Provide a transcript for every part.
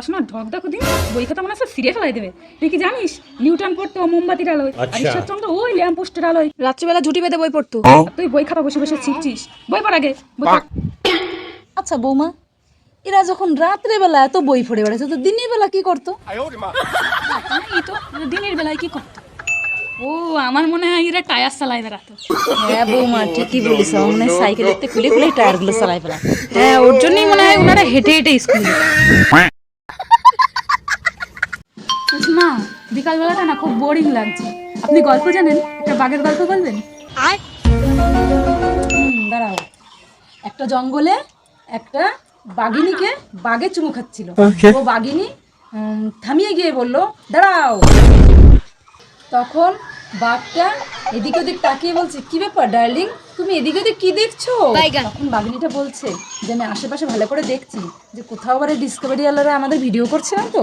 পড়াশোনার ঢক দেখো দিন বই খাতা মনে হচ্ছে সিরিয়াস ফেলাই দেবে। তুই কি জানিস? নিউটন পড়তো মোমবাতির আলোয়। আর আচ্ছা। ঈশ্বরচন্দ্র ওই ল্যাম্প পোস্টের আলোয়। রাত্রিবেলা ঝুটি বেঁধে বই পড়তো। হ্যাঁ? তুই বই খাতা বসে বসে ছিটছিস বই পড় আগে আচ্ছা বৌমা এরা যখন রাত্রে বেলা এত বই পড়ে বেড়াচ্ছে তো দিনের বেলা কি করতো? তো দিনের বেলায় কি করতো? ও আমার মনে হয় এরা টায়ার চালায় বেড়াতো। হ্যাঁ বৌমা ঠিকই বলিস মনে হয় সাইকেলের খুলে খুলে টায়ারগুলো চালাই ফেলা হ্যাঁ ওর জন্যই মনে হয় ওনারা হেঁটে হেঁটে স্কুল মা বিকালবেলাটা না খুব বোরিং লাগছে। আপনি গল্প জানেন? একটা বাঘের গল্প বলবেন? দাঁড়াও। একটা জঙ্গলে একটা বাঘিনীকে বাঘে চুমু খাচ্ছিল। ও বাঘিনী উম, থামিয়ে গিয়ে বলল দাঁড়াও। তখন বাঘটা এদিক ওদিক তাকিয়ে বলছে কি ব্যাপার ডার্লিং? তুমি এদিক ওদিক কি দেখছ? তখন বাঘিনীটা বলছে যে আমি আশেপাশে ভালো করে দেখছি যে কোথাও আবার ডিসকভারি আলারা আমাদের ভিডিও করছে না তো?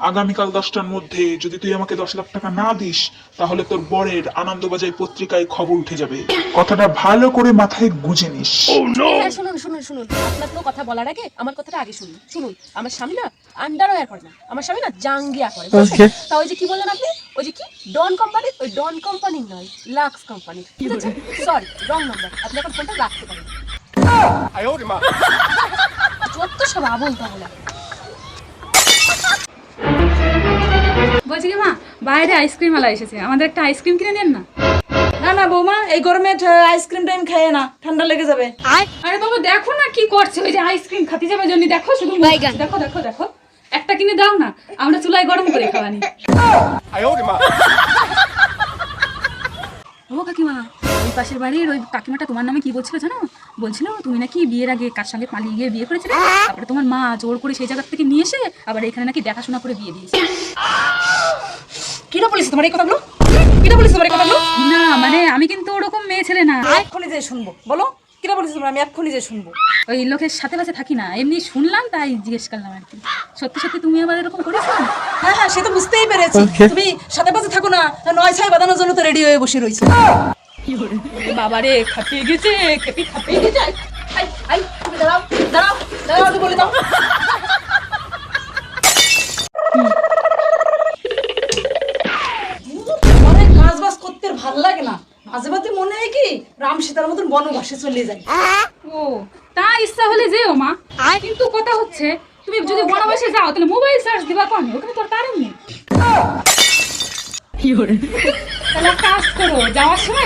আগামীকাল দশটার মধ্যে যদি তুই আমাকে দশ লাখ টাকা না দিস তাহলে তোর বরের আনন্দবাজার পত্রিকায় খবর উঠে যাবে। কথাটা ভালো করে মাথায় গুঁজে নিস। হ্যাঁ শুনুন শুনুন শুনুন। আপনার কোনো কথা বলার আগে আমার কথাটা আগে শুনুন। শুনুন আমার স্বামী না আন্ডারওয়্যার করে না। আমার স্বামী না জাঙ্গিয়া করে বুঝছেন? তা ওই যে কি বললেন আপনি? ওই যে কি? ডন কোম্পানির ওই ডন কোম্পানির নয় লাক্স কোম্পানির ঠিক আছে সরি রং নাম্বার আপনি এখন ফোনটা রাখতে পারেন। যত সব আবল তাহলে বলছি কি মা বাইরে আইসক্রিম আলা এসেছে। আমাদের একটা আইসক্রিম কিনে দেন না? না না বৌমা এই গরমে আইসক্রিম টাইম খায় না ঠান্ডা লেগে যাবে। আরে বাবা দেখো না কি করছে ওই যে আইসক্রিম খাতে যাবে জন্য। দেখো শুধু দেখো দেখো দেখো একটা কিনে দাও না আমরা চুলায় গরম করে খাওয়ানি। ও কাকিমা ওই পাশের বাড়ির ওই কাকিমাটা তোমার নামে কি বলছিল জানো? বলছিল তুমি নাকি বিয়ের আগে কার সঙ্গে পালিয়ে গিয়ে বিয়ে করেছিলে? তারপরে তোমার মা জোর করে সেই জায়গা থেকে নিয়ে এসে আবার এখানে নাকি দেখাশোনা করে বিয়ে দিয়েছে। কিনা বলিস তোমার এই কথাগুলো? কিনা বলিস তোমার এই কথাগুলো? না মানে আমি কিন্তু ওরকম মেয়ে ছেলে না। এক্ষুনি যে শুনব বলো? কিনা বলিস তোমরা? আমি এক্ষুনি যে শুনব। ওই লোকের সাথে পাশে থাকি না এমনি শুনলাম তাই জিজ্ঞেস করলাম আর কি। সত্যি সত্যি তুমি আবার এরকম করেছ? হ্যাঁ হ্যাঁ সে তো বুঝতেই পেরেছি। তুমি সাথে পাশে থাকো না নয় ছয় বাঁধানোর জন্য তো রেডি হয়ে বসে রয়েছে। বাবারে খাপিয়ে গেছে খেপি খাপিয়ে গেছে। আই, আই, আই, তুমি দাঁড়াও দাঁড়াও দাঁড়াও আগে বলে দাও। অনেক কাজ বাজ করতে ভালো লাগে না। মাঝে মাঝে মনে হয় কি রাম সীতার মতন বনবাসে চলে যায় ও তা ইচ্ছা হলে যেও মা। কিন্তু কথা হচ্ছে তুমি যদি বনবাসে যাও তাহলে মোবাইল চার্জ দিবা কোন? ওখানে তোর কারণ নেই।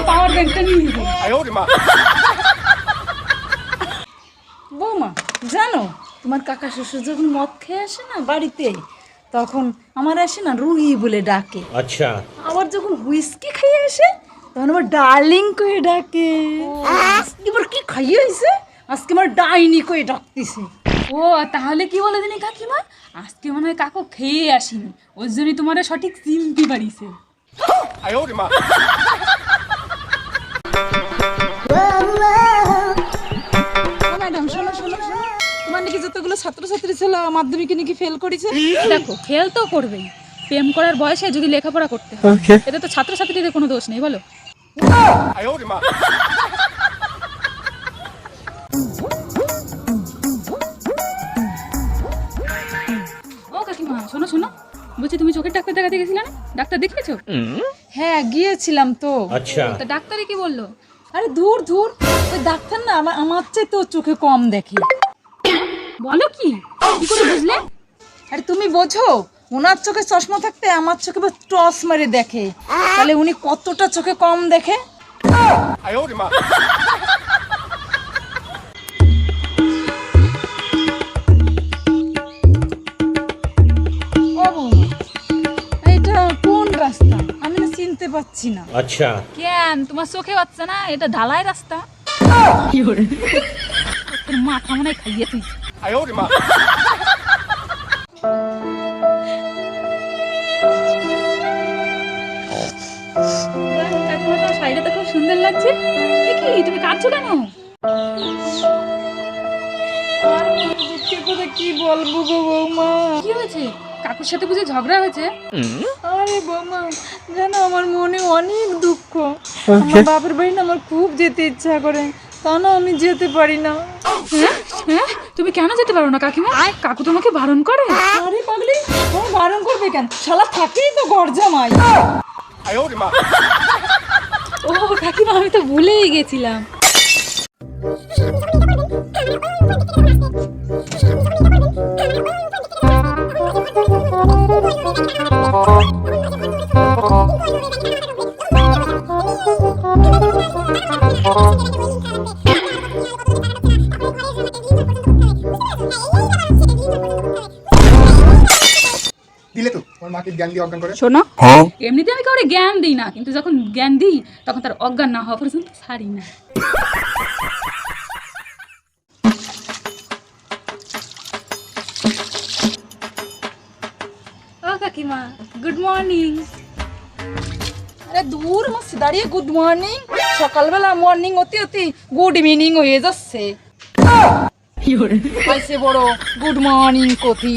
তাহলে বৌমা জানো তোমার কাকা শ্বশুর যখন মদ খেয়ে আসে না বাড়িতে তখন আমার আসে না বলে ডাকে। আচ্ছা। আবার যখন হুইস্কি খেয়ে আসে তখন আমার ডার্লিং ডাকে। এবার কি খাইয়ে হয়েছে আজকে আমার ডাইনি কয়ে ডাকতেছে। ও তাহলে কি বলে দিনি কাকিমা? আজকে মনে হয় কাকু খেয়ে আসিনি ওর জন্য তোমার সঠিক চিনতে পারিছে ম্যাডাম শোনো শোনো শোনো তোমার নাকি যতগুলো ছাত্রছাত্রী ছিল মাধ্যমিকে নাকি ফেল করেছে? দেখো ফেল তো করবেই। প্রেম করার বয়সে যদি লেখাপড়া করতে হয় এতে তো ছাত্রছাত্রীদের কোনো দোষ নেই বলো। ও কাকিমা শোনো শোনো। বলছি তুমি চোখের ডাক্তার দেখাতে গেছিলে না? ডাক্তার দেখিয়েছো? হ্যাঁ গিয়েছিলাম তো। আচ্ছা। তো ডাক্তারে কি বলল? আরে দূর দূর ওই ডাক্তার না আমার আমার চেয়ে তো চোখে কম দেখে। বলো কি? কি করে বুঝলে? আরে তুমি বোঝো ওনার চোখে চশমা থাকতে আমার চোখে টস মেরে দেখে। তাহলে উনি কতটা চোখে কম দেখে? পাচ্ছি না। আচ্ছা। কেন? তোমার চোখে পাচ্ছে না? এটা ঢালাই রাস্তা। তোর মাথা মনে খাইয়ে তুই। কি বলব গো বৌমা কি হয়েছে? কাকুর সাথে বুঝে ঝগড়া হয়েছে? আরে বৌমা জানো আমার মনে অনেক দুঃখ। আমার বাপের বাড়ি না আমার খুব যেতে ইচ্ছা করে। তা না আমি যেতে পারি না। হ্যাঁ? হ্যাঁ? তুমি কেন যেতে পারো না কাকিমা? আয়। কাকু তোমাকে বারণ করে। আরে পাগলি ও বারণ করবে কেন? শালা থাকেই তো গরজামাই। ও কাকিমা আমি তো ভুলেই গেছিলাম। দিলে তো তোমার মাকে জ্ঞান দিয়ে অজ্ঞান করে। শোনো এমনিতে আমি কাউরে জ্ঞান দিই না কিন্তু যখন জ্ঞান দিই তখন তার অজ্ঞান না হওয়া পর্যন্ত ছাড়ি না। ও কাকিমা গুড মর্নিং আরে দূর আমার দাঁড়িয়ে গুড মর্নিং সকালবেলা মর্নিং অতি অতি গুড ইভিনিং হয়ে যাচ্ছে আইসে বড় গুড মর্নিং কথি